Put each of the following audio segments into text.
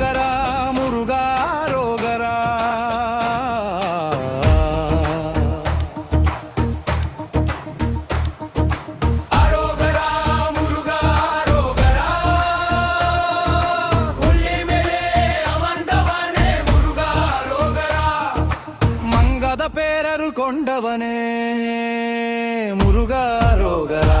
ரோகரா முருகா ரோகரா பேரருள் கொண்டவனே முருகா ரோகரா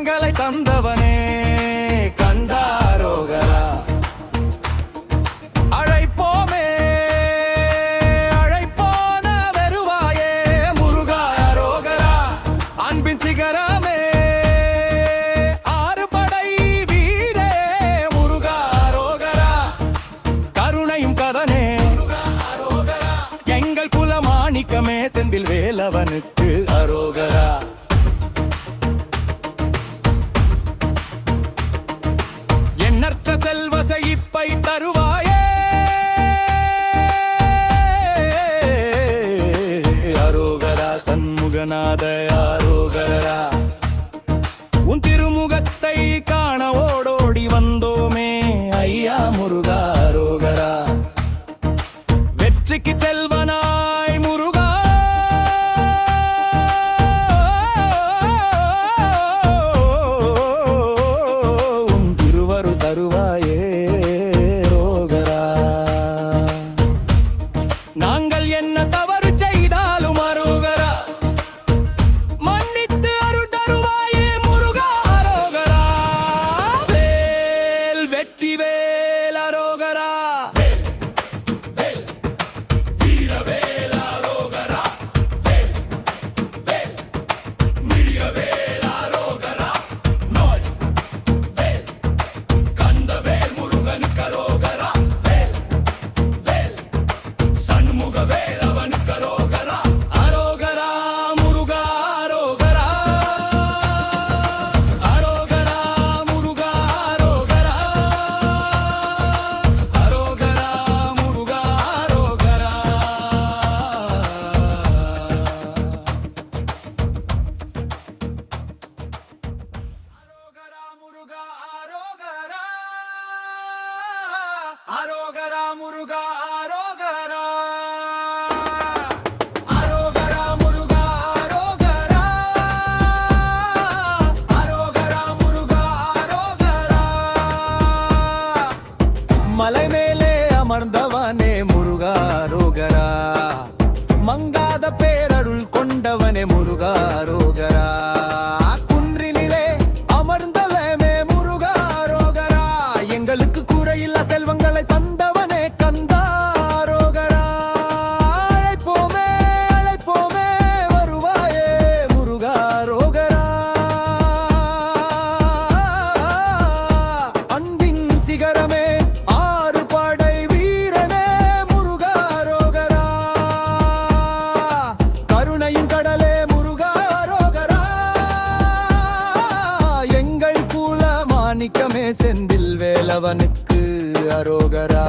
ஜென்மங்களை தந்தவனே கந்தாரோகரா. அழைப்போமே அழைப்போன வெறுவாயே முருகா ரோகரா ஆறுபடை வீரே முருகா கருணையும் கதனே எங்கள் குல மாணிக்கமே செந்தில் வேலவனுக்கு அரோகரா. வாய்ப்பற்ற செல்வ செழிப்பை தருவாயே. அரோகரா சண்முகநாதயார் நாங்கள் என்ன தவறு செய்தாலும் அரோகரா. மன்னித்து அருள் தருவாயே முருகா அரோகரா. வேல் வெற்றி வேல் அமர்ந்தவனே முருகா ரோகரா. மங்காத பேரருள் கொண்டவனே முருகா மாணிக்கமே செந்தில் வேலவனுக்கு அரோகரா.